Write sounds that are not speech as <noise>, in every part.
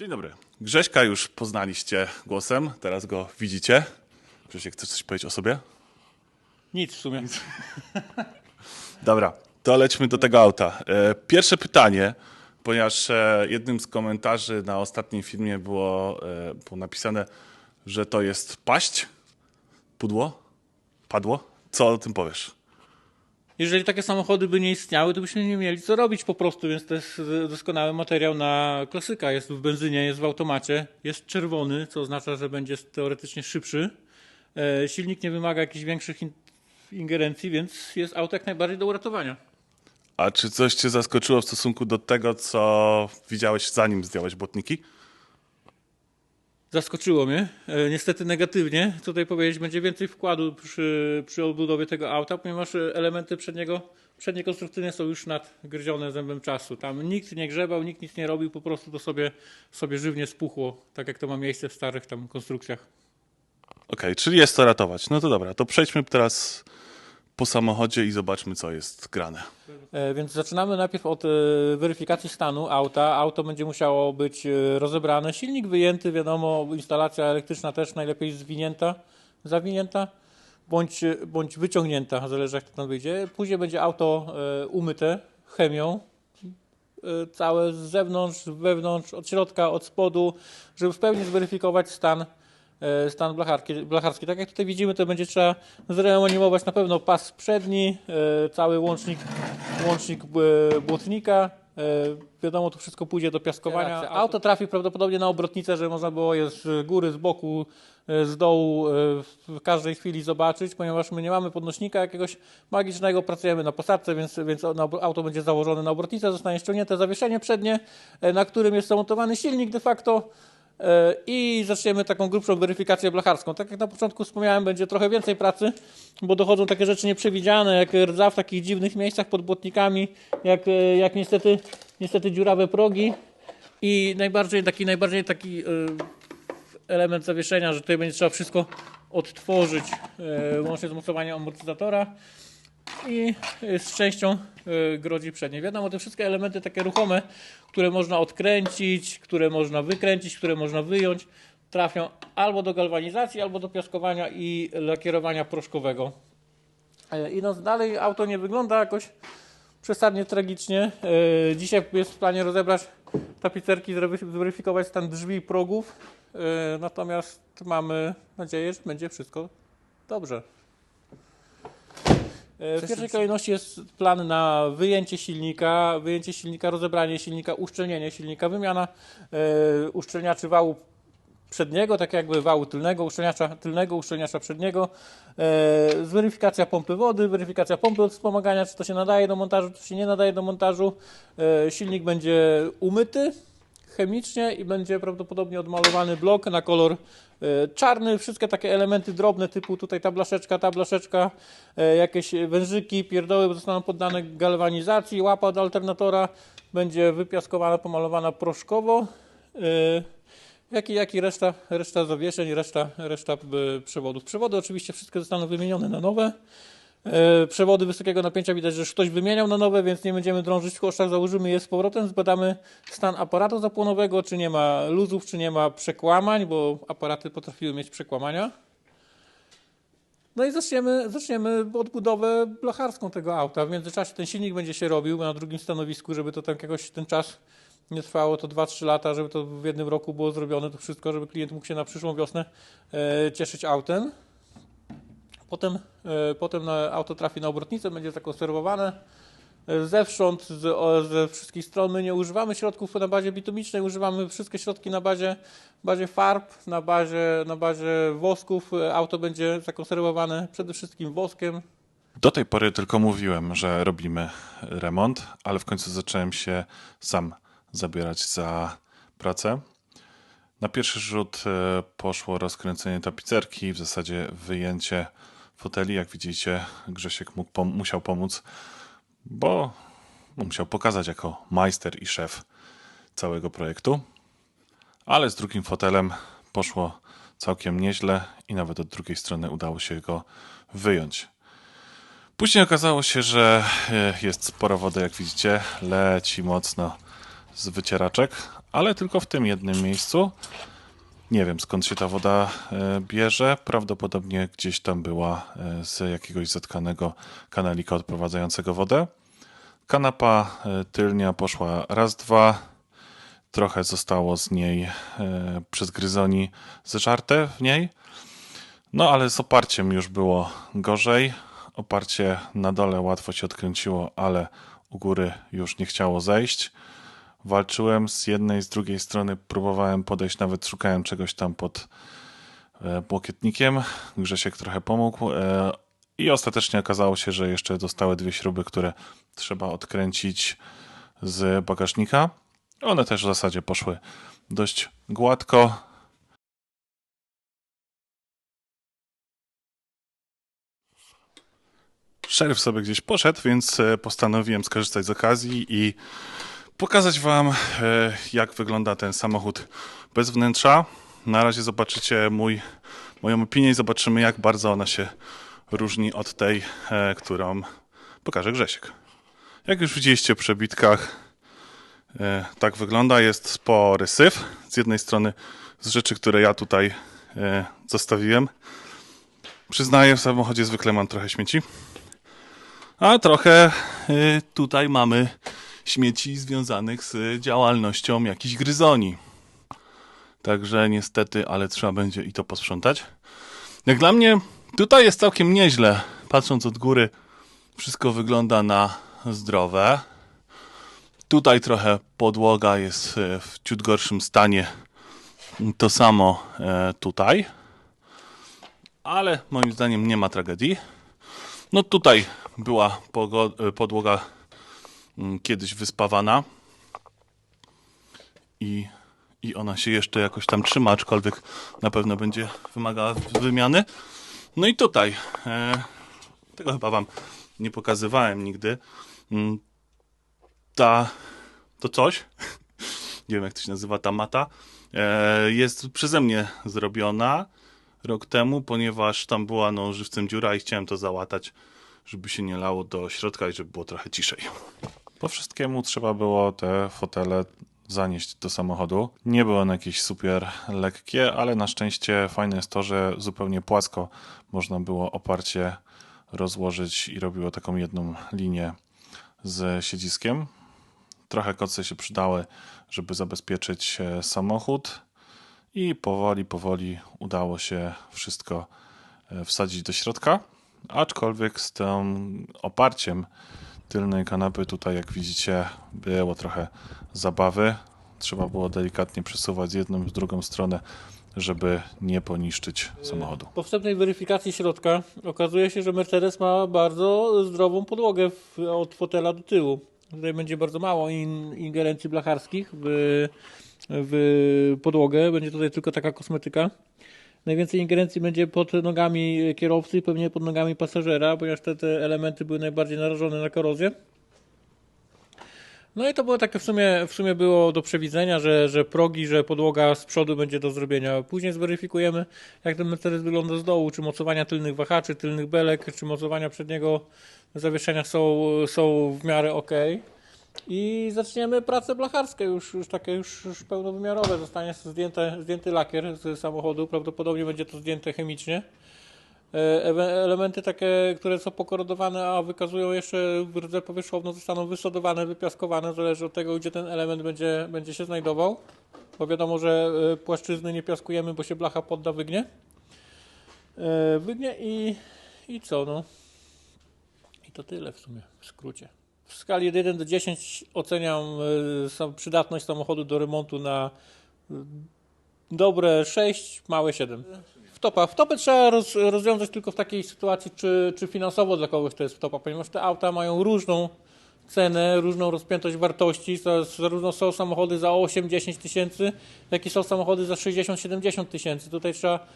Dzień dobry. Grześka już poznaliście głosem, teraz go widzicie. Grzesiek, chcesz coś powiedzieć o sobie? Nic w sumie. <laughs> Dobra, to lećmy do tego auta. E, Pierwsze pytanie, ponieważ e, jednym z komentarzy na ostatnim filmie było, e, było napisane, że to jest paść, pudło, padło. Co o tym powiesz? Jeżeli takie samochody by nie istniały, to byśmy nie mieli co robić po prostu, więc to jest doskonały materiał na klasyka. Jest w benzynie, jest w automacie, jest czerwony, co oznacza, że będzie teoretycznie szybszy. E, Silnik nie wymaga jakichś większych in- ingerencji, więc jest auto jak najbardziej do uratowania. A czy coś cię zaskoczyło w stosunku do tego, co widziałeś zanim zdjąłeś błotniki? Zaskoczyło mnie, e, niestety negatywnie. Tutaj powiedzieć, będzie więcej wkładu przy, przy odbudowie tego auta, ponieważ e, elementy przedniego, przednie konstrukcyjne są już nadgryzione zębem czasu. Tam nikt nie grzebał, nikt nic nie robił, po prostu to sobie, sobie żywnie spuchło, tak jak to ma miejsce w starych tam konstrukcjach. Okej, czyli jest to ratować. No to dobra, to przejdźmy teraz po samochodzie i zobaczmy, co jest grane. E, Więc zaczynamy najpierw od e, weryfikacji stanu auta. Auto będzie musiało być e, rozebrane, silnik wyjęty, wiadomo, instalacja elektryczna też najlepiej zwinięta, zawinięta bądź, bądź wyciągnięta, zależy jak to tam wyjdzie. Później będzie auto umyte chemią, całe z zewnątrz, wewnątrz, od środka, od spodu, żeby w pełni zweryfikować stan, stan blacharki, blacharski. Tak jak tutaj widzimy, to będzie trzeba zreanimować na pewno pas przedni, e, cały łącznik, łącznik e, błotnika. E, Wiadomo, to wszystko pójdzie do piaskowania. Auto trafi prawdopodobnie na obrotnicę, że można było je z góry, z boku, e, z dołu e, w każdej chwili zobaczyć, ponieważ my nie mamy podnośnika jakiegoś magicznego, pracujemy na posadce, więc, więc auto będzie założone na obrotnicę, zostanie ściągnięte zawieszenie przednie, e, na którym jest zamontowany silnik de facto e, i zaczniemy taką grubszą weryfikację blacharską. Tak jak na początku wspomniałem, będzie trochę więcej pracy, bo dochodzą takie rzeczy nieprzewidziane, jak rdza w takich dziwnych miejscach pod błotnikami, jak, e, jak niestety, niestety dziurawe progi i najbardziej taki, najbardziej taki e, element zawieszenia, że tutaj będzie trzeba wszystko odtworzyć, e, łącznie z mocowaniem amortyzatora i z częścią e, grodzi przedniej. Wiadomo, te wszystkie elementy takie ruchome, które można odkręcić, które można wykręcić, które można wyjąć, trafią albo do galwanizacji, albo do piaskowania i lakierowania proszkowego. E, Idąc dalej, auto nie wygląda jakoś przesadnie tragicznie. E, Dzisiaj jest w planie rozebrać tapicerki, zweryfikować stan drzwi i progów. E, Natomiast mamy nadzieję, że będzie wszystko dobrze. E, W pierwszej kolejności jest plan na wyjęcie silnika, wyjęcie silnika, rozebranie silnika, uszczelnienie silnika, wymiana e, uszczelniaczy wału przedniego, tak jakby wału tylnego, uszczelniacza tylnego, uszczelniacza przedniego, e, zweryfikacja pompy wody, weryfikacja pompy od wspomagania, czy to się nadaje do montażu, czy się nie nadaje do montażu. E, silnik będzie umyty chemicznie i będzie prawdopodobnie odmalowany blok na kolor e, czarny. Wszystkie takie elementy drobne typu tutaj ta blaszeczka, ta blaszeczka, e, jakieś wężyki, pierdoły zostaną poddane galwanizacji, łapa od alternatora będzie wypiaskowana, pomalowana proszkowo. E, jak i, jak i reszta, reszta zawieszeń, reszta, reszta przewodów. Przewody oczywiście wszystkie zostaną wymienione na nowe. E, Przewody wysokiego napięcia widać, że ktoś wymieniał na nowe, więc nie będziemy drążyć w kosztach, założymy je z powrotem, zbadamy stan aparatu zapłonowego, czy nie ma luzów, czy nie ma przekłamań, bo aparaty potrafiły mieć przekłamania. No i zaczniemy, zaczniemy odbudowę blacharską tego auta. W międzyczasie ten silnik będzie się robił na drugim stanowisku, żeby to tam jakoś ten czas nie trwało to 2-3 lata, żeby to w jednym roku było zrobione, to wszystko, żeby klient mógł się na przyszłą wiosnę e, cieszyć autem. Potem, e, potem auto trafi na obrotnicę, będzie zakonserwowane. E, Zewsząd, z, ze wszystkich stron my nie używamy środków na bazie bitumicznej, używamy wszystkie środki na bazie, bazie farb, na bazie, na bazie wosków. E, Auto będzie zakonserwowane przede wszystkim woskiem, Do tej pory tylko mówiłem, że robimy remont, ale w końcu zacząłem się sam zabierać za pracę. Na pierwszy rzut poszło rozkręcenie tapicerki, w zasadzie wyjęcie foteli. Jak widzicie, Grzesiek mógł pom- musiał pomóc, bo musiał pokazać jako majster i szef całego projektu. Ale z drugim fotelem poszło całkiem nieźle i nawet od drugiej strony udało się go wyjąć. Później okazało się, że e, jest spora woda, jak widzicie, leci mocno z wycieraczek, ale tylko w tym jednym miejscu. Nie wiem skąd się ta woda e, bierze. Prawdopodobnie gdzieś tam była e, z jakiegoś zatkanego kanalika odprowadzającego wodę. Kanapa e, tylnia poszła raz, dwa. Trochę zostało z niej przez gryzoni zeżarte w niej. No ale z oparciem już było gorzej. Oparcie na dole łatwo się odkręciło, ale u góry już nie chciało zejść. Walczyłem z jednej, z drugiej strony, próbowałem podejść, nawet szukałem czegoś tam pod e, błokietnikiem. Grzesiek trochę pomógł. e, I ostatecznie okazało się, że jeszcze zostały dwie śruby, które trzeba odkręcić z bagażnika. One też w zasadzie poszły dość gładko. Szeryf sobie gdzieś poszedł, więc e, postanowiłem skorzystać z okazji i pokazać Wam, e, jak wygląda ten samochód bez wnętrza. Na razie zobaczycie mój, moją opinię i zobaczymy, jak bardzo ona się różni od tej, e, którą pokaże Grzesiek. Jak już widzieliście w przebitkach, e, tak wygląda. Jest spory syf. Z jednej strony z rzeczy, które ja tutaj zostawiłem. Przyznaję, w samochodzie zwykle mam trochę śmieci. A trochę tutaj mamy śmieci związanych z działalnością jakichś gryzoni. Także niestety, ale trzeba będzie i to posprzątać. Jak dla mnie, tutaj jest całkiem nieźle. Patrząc od góry, wszystko wygląda na zdrowe. Tutaj trochę podłoga jest y, w ciut gorszym stanie. To samo e, tutaj. Ale moim zdaniem nie ma tragedii. No tutaj była e, podłoga kiedyś wyspawana i, i ona się jeszcze jakoś tam trzyma, aczkolwiek na pewno będzie wymagała wymiany. No i tutaj, e, tego chyba wam nie pokazywałem nigdy, Mm, ta, to coś, <laughs> nie wiem jak to się nazywa, ta mata, e, jest przeze mnie zrobiona rok temu, ponieważ tam była no, żywcem dziura i chciałem to załatać, żeby się nie lało do środka i żeby było trochę ciszej. Po wszystkiemu trzeba było te fotele zanieść do samochodu. Nie były one jakieś super lekkie, ale na szczęście fajne jest to, że zupełnie płasko można było oparcie rozłożyć i robiło taką jedną linię z siedziskiem. Trochę kocy się przydały, żeby zabezpieczyć e, samochód i powoli, powoli udało się wszystko e, wsadzić do środka. Aczkolwiek z tym oparciem tylnej kanapy tutaj, jak widzicie, było trochę zabawy. Trzeba było delikatnie przesuwać z jedną w drugą stronę, żeby nie poniszczyć samochodu. Po wstępnej weryfikacji środka okazuje się, że Mercedes ma bardzo zdrową podłogę w, od fotela do tyłu. Tutaj będzie bardzo mało in, ingerencji blacharskich w, w podłogę. Będzie tutaj tylko taka kosmetyka. Najwięcej ingerencji będzie pod nogami kierowcy i pewnie pod nogami pasażera, ponieważ te, te elementy były najbardziej narażone na korozję. No i to było takie w sumie, w sumie było do przewidzenia, że, że progi, że podłoga z przodu będzie do zrobienia. Później zweryfikujemy, jak ten Mercedes wygląda z dołu, czy mocowania tylnych wahaczy, tylnych belek, czy mocowania przedniego zawieszenia są, są w miarę ok. I zaczniemy pracę blacharskie, już, już takie już, już pełnowymiarowe. Zostanie zdjęte, zdjęty lakier z samochodu, prawdopodobnie będzie to zdjęte chemicznie. E, Elementy takie, które są pokorodowane, a wykazują jeszcze rdze powierzchowną, zostaną wysodowane, wypiaskowane, zależy od tego, gdzie ten element będzie, będzie się znajdował. Bo wiadomo, że e, płaszczyzny nie piaskujemy, bo się blacha podda, wygnie. E, Wygnie i, i co, no. I to tyle w sumie, w skrócie. W skali od 1 do 10 oceniam sam- przydatność samochodu do remontu na e, dobre 6, małe 7. Wtopa. Wtopę trzeba roz, rozwiązać tylko w takiej sytuacji, czy, czy finansowo dla kogoś to jest wtopa, ponieważ te auta mają różną cenę, różną rozpiętość wartości. Za- Zarówno są samochody za 8-10 tysięcy, jak i są samochody za 60-70 tysięcy. Tutaj trzeba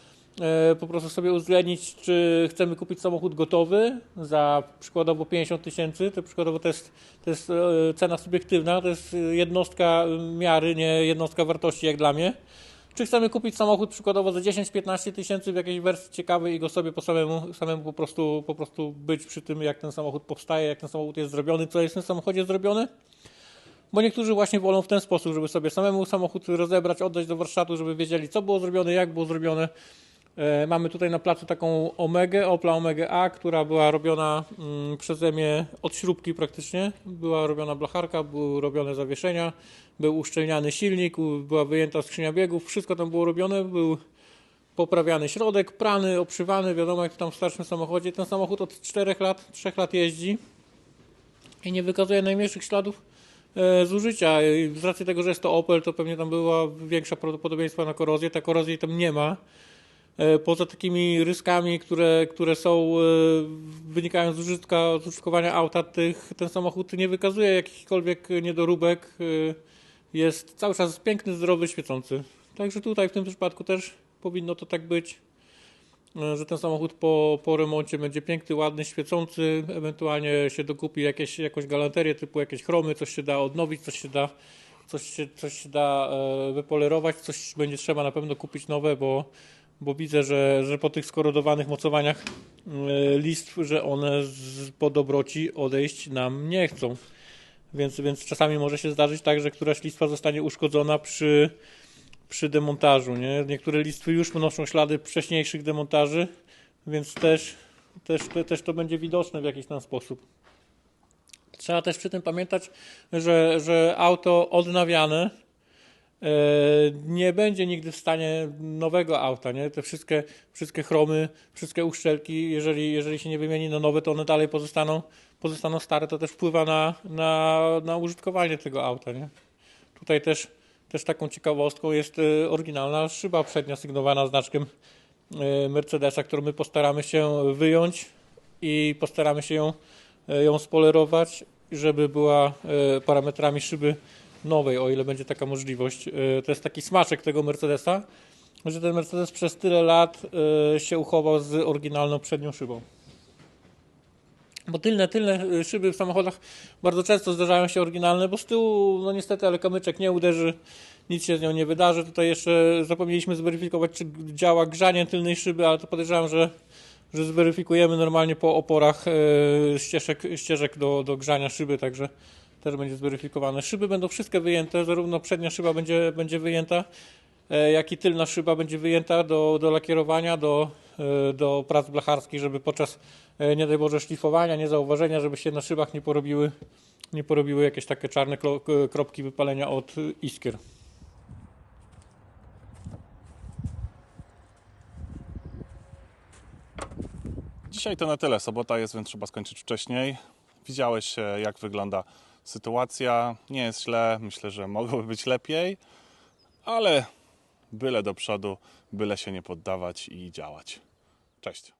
po prostu sobie uwzględnić, czy chcemy kupić samochód gotowy za przykładowo 50 tysięcy. To przykładowo to jest, to jest e, cena subiektywna, to jest jednostka miary, nie jednostka wartości jak dla mnie. Czy chcemy kupić samochód przykładowo za 10-15 tysięcy w jakiejś wersji ciekawej i go sobie po samemu, samemu po, prostu, po prostu być przy tym, jak ten samochód powstaje, jak ten samochód jest zrobiony, co jest w tym samochodzie zrobione? bo niektórzy właśnie wolą w ten sposób, żeby sobie samemu samochód rozebrać, oddać do warsztatu, żeby wiedzieli, co było zrobione, jak było zrobione. E, Mamy tutaj na placu taką Omegę, Opla Omega A, która była robiona mm, przeze mnie od śrubki praktycznie. Była robiona blacharka, były robione zawieszenia, był uszczelniany silnik, była wyjęta skrzynia biegów, wszystko tam było robione, był poprawiany środek, prany, obszywany, wiadomo jak tam w starszym samochodzie. Ten samochód od 4 lat, 3 lat jeździ i nie wykazuje najmniejszych śladów e, zużycia. Z racji tego, że jest to Opel, to pewnie tam była większa prawdopodobieństwo na korozję. Ta korozji tam nie ma. E, Poza takimi ryskami, które, które są, e, wynikają z, użytka, z użytkowania auta, tych, ten samochód nie wykazuje jakichkolwiek niedoróbek. E, Jest cały czas piękny, zdrowy, świecący. Także tutaj w tym przypadku też powinno to tak być, że ten samochód po, po remoncie będzie piękny, ładny, świecący, ewentualnie się dokupi jakieś, jakąś galanterię typu jakieś chromy, coś się da odnowić, coś się da, coś się, coś się da wypolerować, coś będzie trzeba na pewno kupić nowe, bo, bo widzę, że, że po tych skorodowanych mocowaniach e, listw, że one z, po dobroci odejść nam nie chcą. Więc, więc czasami może się zdarzyć tak, że któraś listwa zostanie uszkodzona przy, przy demontażu. Nie? Niektóre listwy już noszą ślady wcześniejszych demontaży, więc też, też, też to będzie widoczne w jakiś tam sposób. Trzeba też przy tym pamiętać, że, że auto odnawiane nie będzie nigdy w stanie nowego auta. Nie? Te wszystkie, wszystkie chromy, wszystkie uszczelki, jeżeli, jeżeli się nie wymieni na nowe, to one dalej pozostaną, pozostaną stare. To też wpływa na, na, na użytkowanie tego auta. Nie? Tutaj też, też taką ciekawostką jest e, oryginalna szyba przednia sygnowana znaczkiem e, Mercedesa, którą my postaramy się wyjąć i postaramy się ją, e, ją spolerować, żeby była e, parametrami szyby nowej, o ile będzie taka możliwość. E, To jest taki smaczek tego Mercedesa, że ten Mercedes przez tyle lat e, się uchował z oryginalną przednią szybą. Bo tylne, tylne y, szyby w samochodach bardzo często zdarzają się oryginalne, bo z tyłu, no niestety, ale kamyczek nie uderzy, nic się z nią nie wydarzy. Tutaj jeszcze zapomnieliśmy zweryfikować, czy działa grzanie tylnej szyby, ale to podejrzewam, że, że zweryfikujemy normalnie po oporach e, ścieżek, ścieżek do, do grzania szyby, także też będzie zweryfikowane. Szyby będą wszystkie wyjęte, zarówno przednia szyba będzie, będzie wyjęta, e, jak i tylna szyba będzie wyjęta do, do lakierowania, do, e, do prac blacharskich, żeby podczas, e, nie daj Boże, szlifowania, niezauważenia, żeby się na szybach nie porobiły, nie porobiły jakieś takie czarne kropki wypalenia od iskier. Dzisiaj to na tyle. Sobota jest, więc trzeba skończyć wcześniej. Widziałeś, jak wygląda sytuacja. Nie jest źle. Myślę, że mogłoby być lepiej, ale byle do przodu, byle się nie poddawać i działać. Cześć.